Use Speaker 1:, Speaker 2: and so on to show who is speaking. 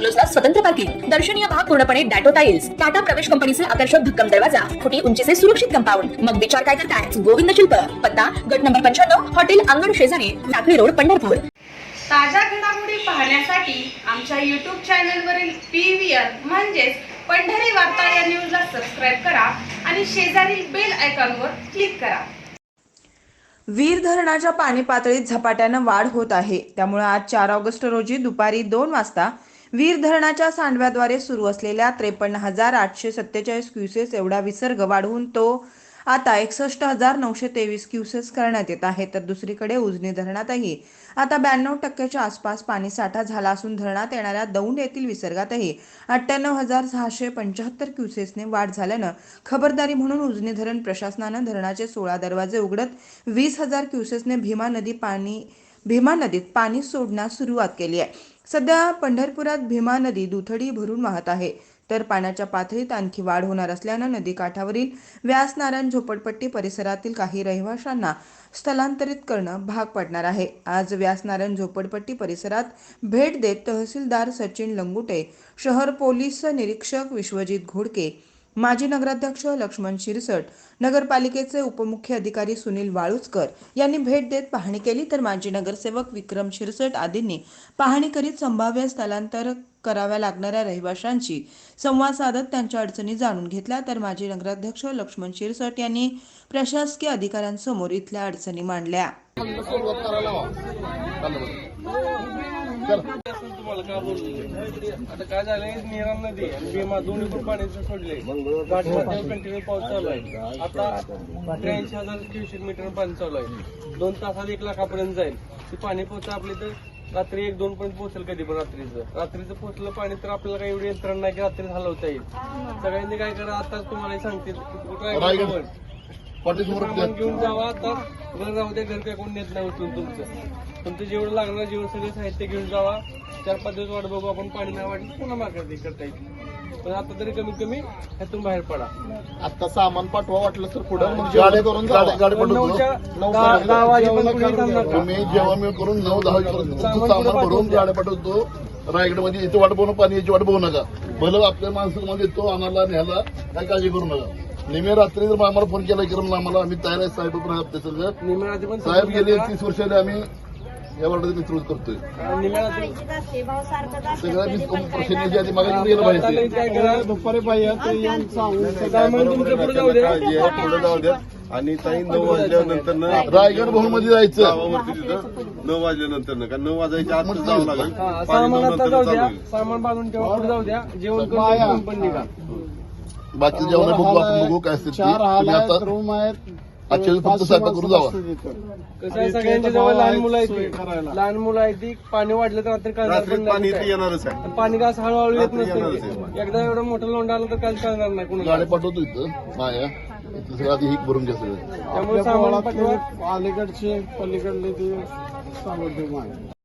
Speaker 1: बंगलोजला स्वतंत्र पार्किंग. दर्शनीय भाग पूर्णपणे डॅटो टाईल्स टाटा प्रवेश कंपनीचे आकर्षक भक्कम दरवाजा. फुटी उंचीचे सुरक्षित कंपाऊंड. मग विचार काय करताय? गोविंद शिल्प. पत्ता गट नंबर पंच्याण्णव हॉटेल अंगण शेजारी टाकळी रोड पंढरपूर.
Speaker 2: ताज्या घडामोडी पाहण्यासाठी आमच्या यूट्यूब चॅनलवरील पी व्ही आर म्हणजेच पंढरी वार्ता या न्यूजला सबस्क्राईब करा आणि शेजारील बेल आयकॉनवर क्लिक करा.
Speaker 3: वीर धरणाच्या पाणी पातळीत झपाट्यानं वाढ होत आहे. त्यामुळे आज चार ऑगस्ट रोजी दुपारी दोन वाजता वीर धरणाच्या सांडव्याद्वारे सुरू असलेल्या त्रेपन्न हजार आठशे सत्तेचाळीस क्युसेस एवढा विसर्ग वाढवून तो आता एकसष्ट हजार नऊशे तेवीस क्युसेस करण्यात येत आहे. तर दुसरीकडे उजनी धरणातही आता ब्याण्णव टक्क्याच्या आसपास पाणी साठा झाला असून धरणात येणाऱ्या दौंड येथील विसर्गातही अठ्ठ्याण्णव हजार सहाशे पंच्याहत्तर क्युसेसने वाढ झाल्यानं खबरदारी म्हणून उजनी धरण प्रशासनानं धरणाचे सोळा दरवाजे उघडत वीस हजार क्युसेसने भीमा नदी पाणी भीमा नदीत पाणी सोडण्यास सुरुवात केली आहे. सध्या पंढरपुरात भीमा नदी दुथडी भरून वाहत आहे. तर पाण्याच्या पातळीत आणखी वाढ होणार असल्यानं नदीकाठावरील काठावरील व्यासनारायण झोपडपट्टी परिसरातील काही रहिवाशांना स्थलांतरित करणं भाग पडणार आहे. आज व्यासनारायण झोपडपट्टी परिसरात भेट देत तहसीलदार सचिन लंगुटे शहर पोलीस निरीक्षक विश्वजित घोडके माजी नगराध्यक्ष लक्ष्मण शिरसट नगरपालिकेचे उपमुख्य अधिकारी सुनील वाळुसकर यांनी भेट देत पाहणी केली. तर माजी नगरसेवक विक्रम शिरसट आदींनी पाहणी करीत संभाव्य स्थलांतर कराव्या लागणाऱ्या रहिवाशांशी संवाद साधत त्यांच्या अडचणी जाणून घेतल्या. तर माजी नगराध्यक्ष लक्ष्मण शिरसट यांनी प्रशासकीय अधिकाऱ्यांसमोर इथल्या अडचणी मांडल्या.
Speaker 4: तुम्हाला का बोलले आता काय झालंय? निरा नदी आणि भीमा दोन्ही पण पाण्याचं सोडले. घाटमध्ये कंटिन्यू पाऊस चालू आहे. आता त्र्याऐंशी हजार क्युसेक मीटर पाणी चालू आहे. दोन तासात एक लाखापर्यंत जाईल. ती पाणी पोहोचतं आपली तर रात्री एक दोन पर्यंत पोहोचेल कधी पण रात्रीचं. रात्रीचं पोहोचलं पाणी तर आपल्याला काही एवढी यंत्रणा नाही की रात्री हलवता येईल सगळ्यांनी काय करा आताच तुम्हाला सांगते ड्रायव्हर सामान घेऊन जावा आता घर राहू द्या घर काय कोण नेत नाही उचलून तुमचं. तुमचं जेवढं लागणार जेवढं सगळं साहित्य घेऊन जावा. चार पाच दिवस वाट बघू आपण पाणी नाही वाटलं पुन्हा मार्केट करता येईल पण आता तरी कमीत कमी ह्यातून बाहेर पडा.
Speaker 5: आता सामान पाठवा वाटलं तर पुढे गाडी करून गाडी गाडी
Speaker 4: पण
Speaker 5: पाठवतो
Speaker 4: नऊच्या दहा दहा वाजेपर्यंत कोणी थांबणार का?
Speaker 5: तुम्ही जेवण मी करून नऊ दहा वाजेपर्यंत तुमचं
Speaker 4: सामान
Speaker 5: भरून पाठवतो रायगडमध्ये याची वाट बघू पाणी याची वाट बघू नका. भलं आपल्या माणसामध्ये येतो आणायला न्यायला काय काळजी करू नका. नेहमी रात्री जर आम्हाला फोन केला की आम्हाला आम्ही तयार आहे साहेब पण
Speaker 4: निम्या पण
Speaker 5: साहेब गेले तीस वर्षाने आम्ही या वार्डात नेतृत्व करतोय?
Speaker 4: निम्या
Speaker 5: सगळ्या मी प्रश्न आधी मागे गेलं पाहिजे.
Speaker 4: दुपारी
Speaker 6: आणि ताई नऊ वाजल्यानंतर न
Speaker 5: रायगड भवनमध्ये जायचं
Speaker 6: नऊ वाजल्यानंतर न कारण नऊ वाजायच्या आत जावं लागेल.
Speaker 4: सामान बांधून ठेवा पुढे जाऊ द्या. जेवण करून पण निघा.
Speaker 5: बाकी जेवण बघू आपण बघू काय असेल ते. तुम्ही आता
Speaker 7: रूम आहेत.
Speaker 5: आजच्या वेळी फक्त स्वयंपाक करून जावा.
Speaker 4: कसं आहे सगळ्यांच्या जवळ लहान मुलं आहेत. ती. लहान मुलं आहेत ती पाणी वाढलं तर रात्री कळणार पण
Speaker 6: पाणी
Speaker 4: नाही
Speaker 6: इथे
Speaker 4: काय.
Speaker 6: येणारच आहे.
Speaker 4: आणि पाणी का असं हळूहळू येत
Speaker 6: रात्री येणारच
Speaker 4: नसतं एकदा एवढं मोठं लोंढ आलं तर काल कळणार नाही कुणाला.
Speaker 5: गाडी पाठवतो इथं माया. इथं सगळं आधी हिक भरून घ्या सगळं.
Speaker 4: त्यामुळे सामान पाठवा.
Speaker 7: अलीकडचे पलीकडले ते आहे